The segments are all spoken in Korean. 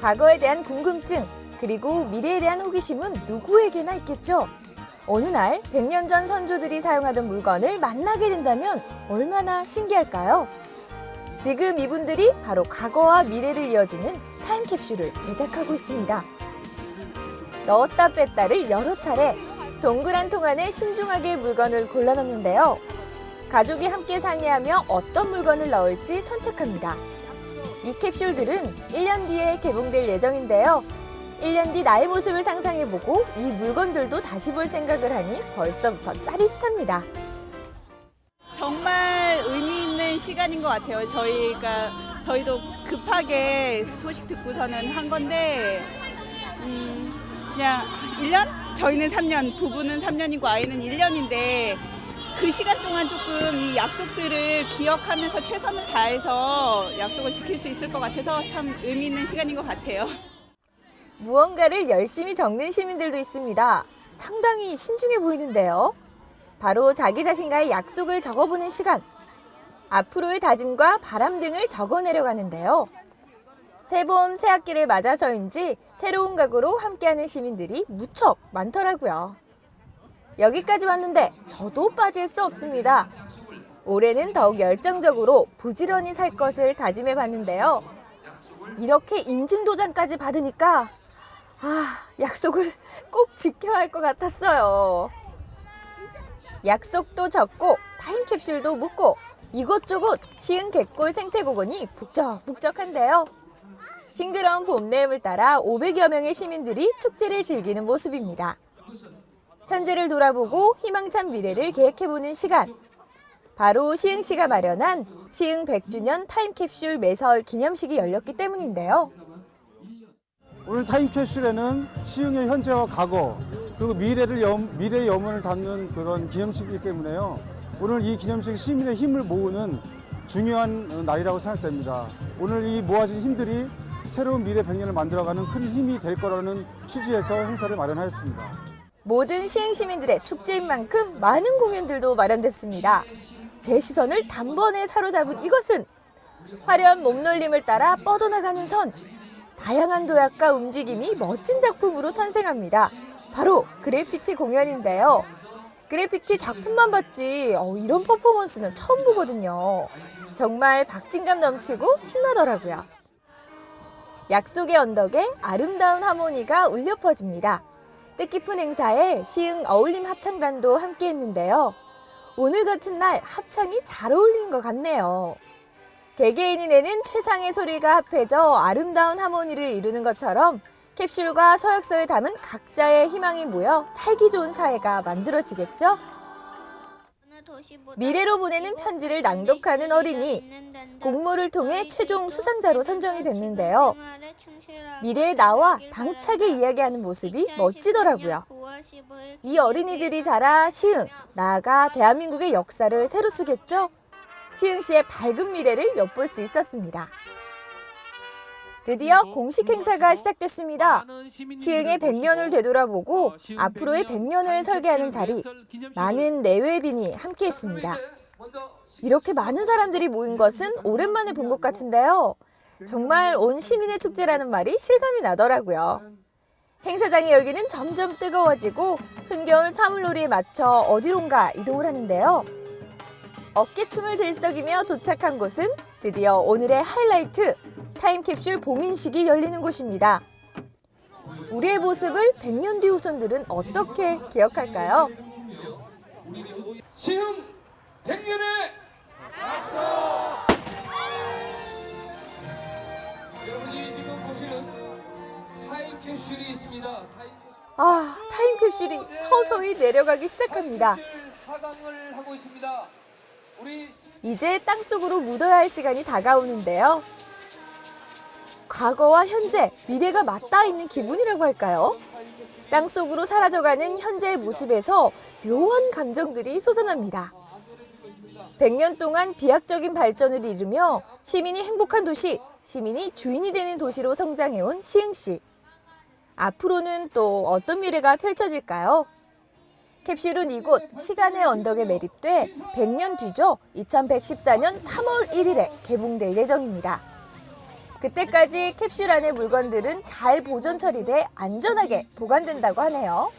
과거에 대한 궁금증, 그리고 미래에 대한 호기심은 누구에게나 있겠죠. 어느 날 100년 전 선조들이 사용하던 물건을 만나게 된다면 얼마나 신기할까요? 지금 이분들이 바로 과거와 미래를 이어주는 타임캡슐을 제작하고 있습니다. 넣었다 뺐다를 여러 차례 동그란 통 안에 신중하게 물건을 골라 넣는데요. 가족이 함께 상의하며 어떤 물건을 넣을지 선택합니다. 이 캡슐들은 1년 뒤에 개봉될 예정인데요. 1년 뒤 나의 모습을 상상해보고 이 물건들도 다시 볼 생각을 하니 벌써부터 짜릿합니다. 정말 의미 있는 시간인 것 같아요. 저희가 저희도 급하게 소식 듣고서는 한 건데 음, 그냥 1년? 저희는 3년, 부부는 3년이고 아이는 1년인데 그 시간 동안 조금 이 약속들을 기억하면서 최선을 다해서 약속을 지킬 수 있을 것 같아서 참 의미 있는 시간인 것 같아요. 무언가를 열심히 적는 시민들도 있습니다. 상당히 신중해 보이는데요. 바로 자기 자신과의 약속을 적어보는 시간. 앞으로의 다짐과 바람 등을 적어내려가는데요. 새봄 새학기를 맞아서인지 새로운 각오로 함께하는 시민들이 무척 많더라고요. 여기까지 왔는데 저도 빠질 수 없습니다. 올해는 더욱 열정적으로 부지런히 살 것을 다짐해 봤는데요. 이렇게 인증도장까지 받으니까 아, 약속을 꼭 지켜야 할 것 같았어요. 약속도 적고 타임캡슐도 묻고 이곳저곳 시흥 갯골 생태공원이 북적북적한데요. 싱그러운 봄내음을 따라 500여 명의 시민들이 축제를 즐기는 모습입니다. 현재를 돌아보고 희망찬 미래를 계획해보는 시간. 바로 시흥 시가 마련한 시흥 100주년 타임캡슐 매설 기념식이 열렸기 때문인데요. 오늘 타임캡슐에는 시흥의 현재와 과거 그리고 미래를 염, 미래의 염원을 담는 그런 기념식이기 때문에요. 오늘 이 기념식 시민의 힘을 모으는 중요한 날이라고 생각됩니다. 오늘 이 모아진 힘들이 새로운 미래 100년을 만들어가는 큰 힘이 될 거라는 취지에서 행사를 마련하였습니다. 모든 시흥 시민들의 축제인 만큼 많은 공연들도 마련됐습니다. 제 시선을 단번에 사로잡은 이것은 화려한 몸놀림을 따라 뻗어나가는 선. 다양한 도약과 움직임이 멋진 작품으로 탄생합니다. 바로 그래피티 공연인데요. 그래피티 작품만 봤지 어, 이런 퍼포먼스는 처음 보거든요. 정말 박진감 넘치고 신나더라고요. 약속의 언덕에 아름다운 하모니가 울려 퍼집니다. 뜻깊은 행사에 시흥 어울림 합창단도 함께 했는데요. 오늘 같은 날 합창이 잘 어울리는 것 같네요. 개개인이 내는 최상의 소리가 합해져 아름다운 하모니를 이루는 것처럼 캡슐과 서약서에 담은 각자의 희망이 모여 살기 좋은 사회가 만들어지겠죠? 미래로 보내는 편지를 낭독하는 어린이. 공모를 통해 최종 수상자로 선정이 됐는데요. 미래의 나와 당차게 이야기하는 모습이 멋지더라고요. 이 어린이들이 자라 시흥, 나아가 대한민국의 역사를 새로 쓰겠죠? 시흥시의 밝은 미래를 엿볼 수 있었습니다. 드디어 공식 행사가 시작됐습니다. 시흥의 100년을 되돌아보고 앞으로의 100년을 설계하는 자리, 많은 내외빈이 함께했습니다. 이렇게 많은 사람들이 모인 것은 오랜만에 본 것 같은데요. 정말 온 시민의 축제라는 말이 실감이 나더라고요. 행사장의 열기는 점점 뜨거워지고 흥겨운 사물놀이에 맞춰 어디론가 이동을 하는데요. 어깨춤을 들썩이며 도착한 곳은 드디어 오늘의 하이라이트 타임캡슐 봉인식이 열리는 곳입니다. 우리의 모습을 100년 뒤 후손들은 어떻게 기억할까요? 시흥 100년의 여러분이 지금 보시는 타임캡슐이 있습니다. 타임캡슐 아, 타임캡슐이 서서히 내려가기 시작합니다. 하강을 하고 있습니다. 우리 이제 땅속으로 묻어야 할 시간이 다가오는데요. 과거와 현재, 미래가 맞닿아 있는 기분이라고 할까요? 땅속으로 사라져가는 현재의 모습에서 묘한 감정들이 솟아납니다. 100년 동안 비약적인 발전을 이루며 시민이 행복한 도시, 시민이 주인이 되는 도시로 성장해온 시흥시. 앞으로는 또 어떤 미래가 펼쳐질까요? 캡슐은 이곳 시간의 언덕에 매립돼 100년 뒤죠. 2114년 3월 1일에 개봉될 예정입니다. 그때까지 캡슐 안의 물건들은 잘 보존 처리돼 안전하게 보관된다고 하네요.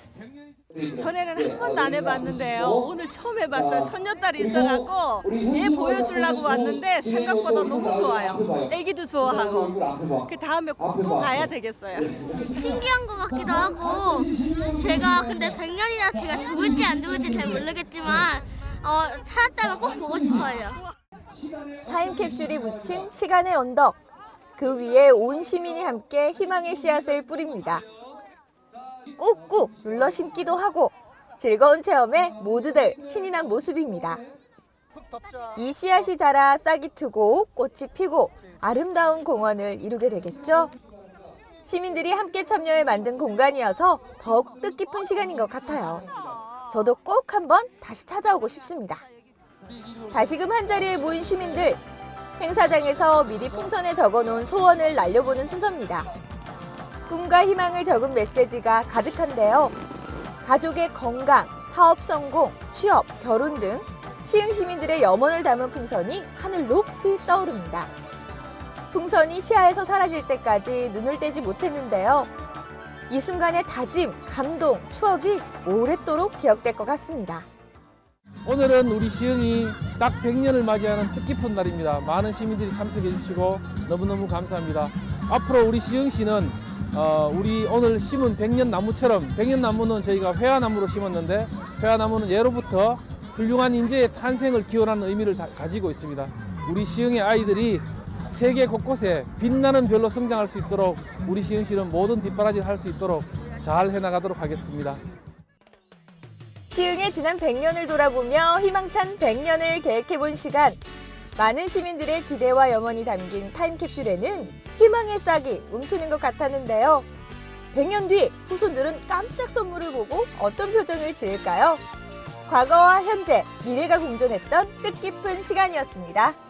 전에는 한 번도 안 해봤는데요. 오늘 처음 해봤어요. 손녀딸이 있어갖고 얘 보여주려고 왔는데 생각보다 너무 좋아요. 애기도 좋아하고 그 다음에 꼭 또 가야 되겠어요. 신기한 것 같기도 하고 제가 근데 100년이나 제가 죽을지 안 죽을지 잘 모르겠지만 어, 살았다면 꼭 보고 싶어요. 타임캡슐이 묻힌 시간의 언덕. 그 위에 온 시민이 함께 희망의 씨앗을 뿌립니다. 꾹꾹 눌러 심기도 하고 즐거운 체험에 모두들 신이 난 모습입니다. 이 씨앗이 자라 싹이 트고 꽃이 피고 아름다운 공원을 이루게 되겠죠? 시민들이 함께 참여해 만든 공간이어서 더욱 뜻깊은 시간인 것 같아요. 저도 꼭 한번 다시 찾아오고 싶습니다. 다시금 한자리에 모인 시민들 행사장에서 미리 풍선에 적어놓은 소원을 날려보는 순서입니다. 꿈과 희망을 적은 메시지가 가득한데요. 가족의 건강, 사업 성공, 취업, 결혼 등 시흥 시민들의 염원을 담은 풍선이 하늘 높이 떠오릅니다. 풍선이 시야에서 사라질 때까지 눈을 떼지 못했는데요. 이 순간의 다짐, 감동, 추억이 오랫도록 기억될 것 같습니다. 오늘은 우리 시흥이 딱 100년을 맞이하는 뜻깊은 날입니다. 많은 시민들이 참석해 주시고 너무너무 감사합니다. 앞으로 우리 시흥시는 어, 우리 오늘 심은 100년 나무처럼 100년 나무는 저희가 회화나무로 심었는데 회화나무는 예로부터 훌륭한 인재의 탄생을 기원하는 의미를 다- 가지고 있습니다. 우리 시흥의 아이들이 세계 곳곳에 빛나는 별로 성장할 수 있도록 우리 시흥시는 모든 뒷바라지를 할 수 있도록 잘 해나가도록 하겠습니다. 시흥의 지난 100년을 돌아보며 희망찬 100년을 계획해본 시간. 많은 시민들의 기대와 염원이 담긴 타임캡슐에는 희망의 싹이 움트는 것 같았는데요. 100년 뒤 후손들은 깜짝 선물을 보고 어떤 표정을 지을까요? 과거와 현재, 미래가 공존했던 뜻깊은 시간이었습니다.